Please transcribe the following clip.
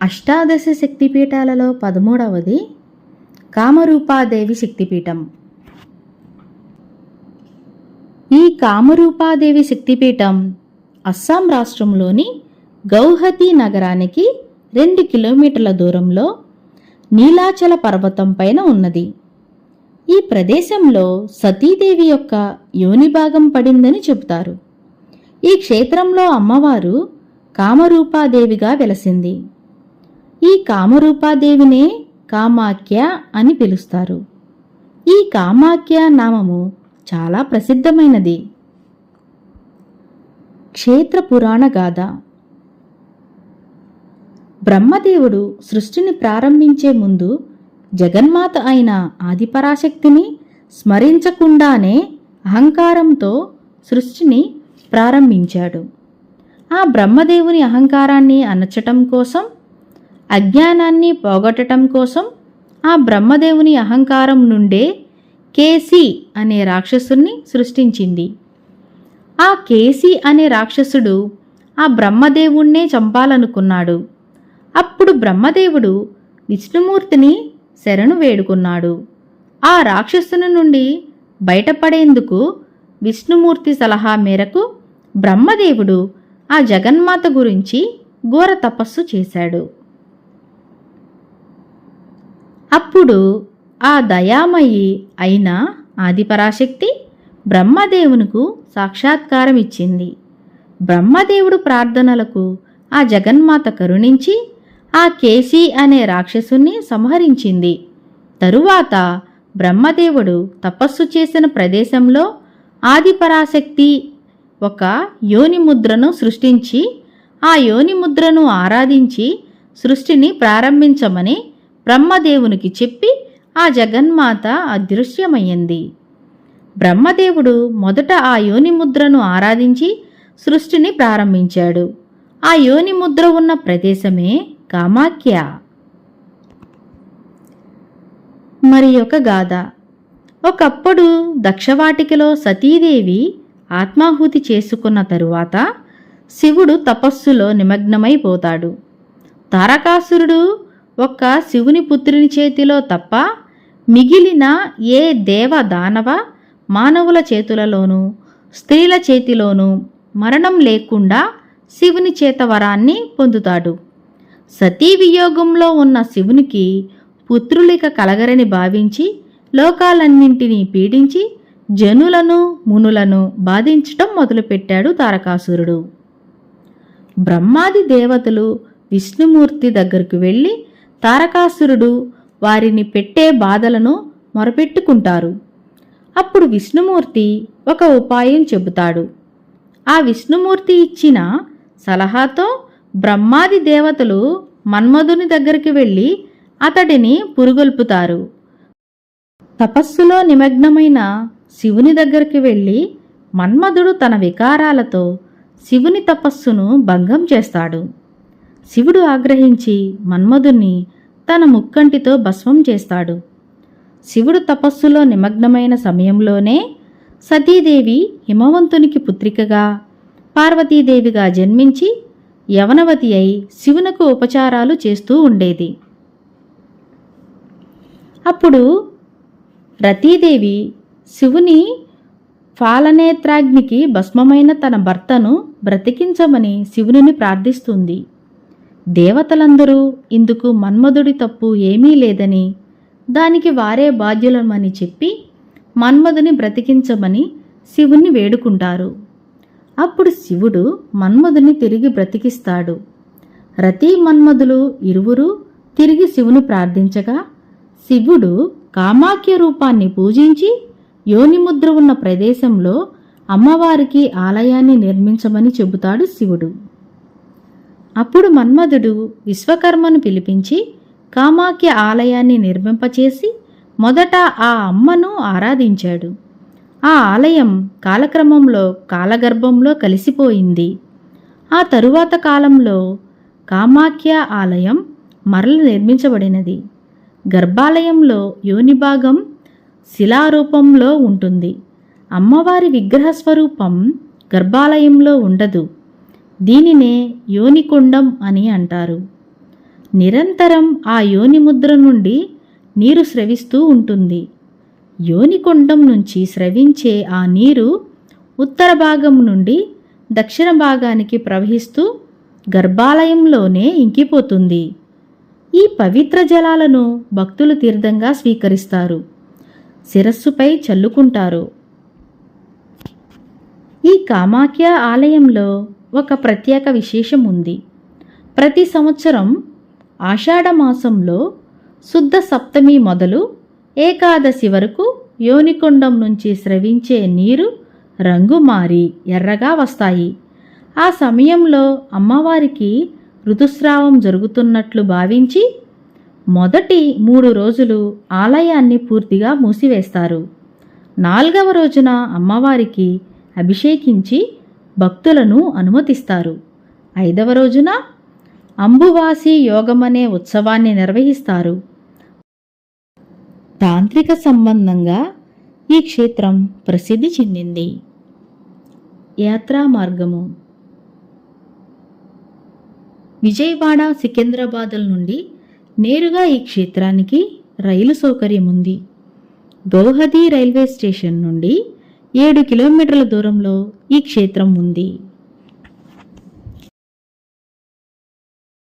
అష్టాదశ శక్తిపీఠాలలో పదమూడవది కామరూపాదేవి శక్తిపీఠం. ఈ కామరూపాదేవి శక్తిపీఠం అస్సాం రాష్ట్రంలోని గౌహతి నగరానికి రెండు కిలోమీటర్ల దూరంలో నీలాచల పర్వతం పైన ఉన్నది. ఈ ప్రదేశంలో సతీదేవి యొక్క యోని భాగం పడిందని చెబుతారు. ఈ క్షేత్రంలో అమ్మవారు కామరూపాదేవిగా వెలసింది. ఈ కామరూపాదేవినే కామాఖ్య అని పిలుస్తారు. ఈ కామాఖ్య నామము చాలా ప్రసిద్ధమైనది. క్షేత్ర పురాణ గాథ. బ్రహ్మదేవుడు సృష్టిని ప్రారంభించే ముందు జగన్మాత అయిన ఆదిపరాశక్తిని స్మరించకుండానే అహంకారంతో సృష్టిని ప్రారంభించాడు. ఆ బ్రహ్మదేవుని అహంకారాన్ని అణచటం కోసం అజ్ఞానాన్ని పోగొట్టడం కోసం ఆ బ్రహ్మదేవుని అహంకారం నుండే కేసి అనే రాక్షసుని సృష్టించింది. ఆ కేసి అనే రాక్షసుడు ఆ బ్రహ్మదేవుణ్ణే చంపాలనుకున్నాడు. అప్పుడు బ్రహ్మదేవుడు విష్ణుమూర్తిని శరణు వేడుకున్నాడు. ఆ రాక్షసుని నుండి బయటపడేందుకు విష్ణుమూర్తి సలహా మేరకు బ్రహ్మదేవుడు ఆ జగన్మాత గురించి ఘోర తపస్సు చేశాడు. అప్పుడు ఆ దయామయి అయిన ఆదిపరాశక్తి బ్రహ్మదేవునికు సాక్షాత్కారం ఇచ్చింది. బ్రహ్మదేవుడు ప్రార్థనలకు ఆ జగన్మాత కరుణించి ఆ కేసీ అనే రాక్షసుని సంహరించింది. తరువాత బ్రహ్మదేవుడు తపస్సు చేసిన ప్రదేశంలో ఆదిపరాశక్తి ఒక యోనిముద్రను సృష్టించి ఆ యోనిముద్రను ఆరాధించి సృష్టిని ప్రారంభించమని బ్రహ్మదేవునికి చెప్పి ఆ జగన్మాత అదృశ్యమయ్యింది. బ్రహ్మదేవుడు మొదట ఆ యోని ముద్రను ఆరాధించి సృష్టిని ప్రారంభించాడు. ఆ యోని ముద్ర ఉన్న ప్రదేశమే కామాఖ్య. మరి ఒక గాథ. ఒకప్పుడు దక్షవాటికలో సతీదేవి ఆత్మాహుతి చేసుకున్న తరువాత శివుడు తపస్సులో నిమగ్నమైపోతాడు. తారకాసురుడు ఒక్క శివుని పుత్రుని చేతిలో తప్ప మిగిలిన ఏ దేవ దానవ మానవుల చేతులలోనూ స్త్రీల చేతిలోనూ మరణం లేకుండా శివుని చేత వరాన్ని పొందుతాడు. సతీ వియోగంలో ఉన్న శివునికి పుత్రులిక కలగరని భావించి లోకాలన్నింటినీ పీడించి జనులను మునులను బాధించటం మొదలుపెట్టాడు తారకాసురుడు. బ్రహ్మాది దేవతలు విష్ణుమూర్తి దగ్గరకు వెళ్ళి తారకాసురుడు వారిని పెట్టే బాధలను మొరపెట్టుకుంటారు. అప్పుడు విష్ణుమూర్తి ఒక ఉపాయం చెబుతాడు. ఆ విష్ణుమూర్తి ఇచ్చిన సలహాతో బ్రహ్మాది దేవతలు మన్మధుని దగ్గరికి వెళ్ళి అతడిని పురుగొల్పుతారు. తపస్సులో నిమగ్నమైన శివుని దగ్గరికి వెళ్ళి మన్మధుడు తన వికారాలతో శివుని తపస్సును భంగం చేస్తాడు. శివుడు ఆగ్రహించి మన్మధుణ్ణి తన ముక్కంటితో భస్మం చేస్తాడు. శివుడు తపస్సులో నిమగ్నమైన సమయంలోనే సతీదేవి హిమవంతునికి పుత్రికగా పార్వతీదేవిగా జన్మించి యవనవతి అయి శివునకు ఉపచారాలు చేస్తూ ఉండేది. అప్పుడు రతీదేవి శివుని ఫాలనేత్రాగ్నికి భస్మమైన తన భర్తను బ్రతికించమని శివుని ప్రార్థిస్తుంది. దేవతలందరూ ఇందుకు మన్మధుడి తప్పు ఏమీ లేదని దానికి వారే బాధ్యులమని చెప్పి మన్మధుని బ్రతికించమని శివుణ్ణి వేడుకుంటారు. అప్పుడు శివుడు మన్మధుని తిరిగి బ్రతికిస్తాడు. రతి మన్మధులు ఇరువురు తిరిగి శివుని ప్రార్థించగా శివుడు కామాఖ్య రూపాన్ని పూజించి యోనిముద్ర ఉన్న ప్రదేశంలో అమ్మవారికి ఆలయాన్ని నిర్మించమని చెబుతాడు శివుడు. అప్పుడు మన్మధుడు విశ్వకర్మను పిలిపించి కామాఖ్య ఆలయాన్ని నిర్మింపచేసి మొదట ఆ అమ్మను ఆరాధించాడు. ఆ ఆలయం కాలక్రమంలో కాలగర్భంలో కలిసిపోయింది. ఆ తరువాత కాలంలో కామాఖ్య ఆలయం మరల నిర్మించబడినది. గర్భాలయంలో యోనిభాగం శిలారూపంలో ఉంటుంది. అమ్మవారి విగ్రహ స్వరూపం గర్భాలయంలో ఉండదు. దీనినే యోనికుండం అని అంటారు. నిరంతరం ఆ యోని ముద్ర నుండి నీరు స్రవిస్తూ ఉంటుంది. యోనికొండం నుంచి స్రవించే ఆ నీరు ఉత్తర భాగం నుండి దక్షిణ భాగానికి ప్రవహిస్తూ గర్భాలయంలోనే ఇంకిపోతుంది. ఈ పవిత్ర జలాలను భక్తులు తీర్థంగా స్వీకరిస్తారు. శిరస్సుపై చల్లుకుంటారు. ఈ కామాఖ్య ఆలయంలో ఒక ప్రత్యేక విశేషం ఉంది. ప్రతి సంవత్సరం ఆషాఢ మాసంలో శుద్ధ సప్తమి మొదలు ఏకాదశి వరకు యోనికొండం నుంచి స్రవించే నీరు రంగు మారి ఎర్రగా వస్తాయి. ఆ సమయంలో అమ్మవారికి ఋతుస్రావం జరుగుతున్నట్లు భావించి మొదటి మూడు రోజులు ఆలయాన్ని పూర్తిగా మూసివేస్తారు. నాలుగవ రోజున అమ్మవారికి అభిషేకించి భక్తులను అనుమతిస్తారు. ఐదవ రోజున అంబువాసి యోగమనే ఉత్సవాన్ని నిర్వహిస్తారు. తాంత్రిక సంబంధంగా ఈ క్షేత్రం ప్రసిద్ధి చెందింది. యాత్రా మార్గము విజయవాడ సికింద్రాబాదుల నుండి నేరుగా ఈ క్షేత్రానికి రైలు సౌకర్యం ఉంది గౌహతి రైల్వే స్టేషన్ నుండి ఏడు కిలోమీటర్ల దూరంలో ఈ క్షేత్రం ఉంది.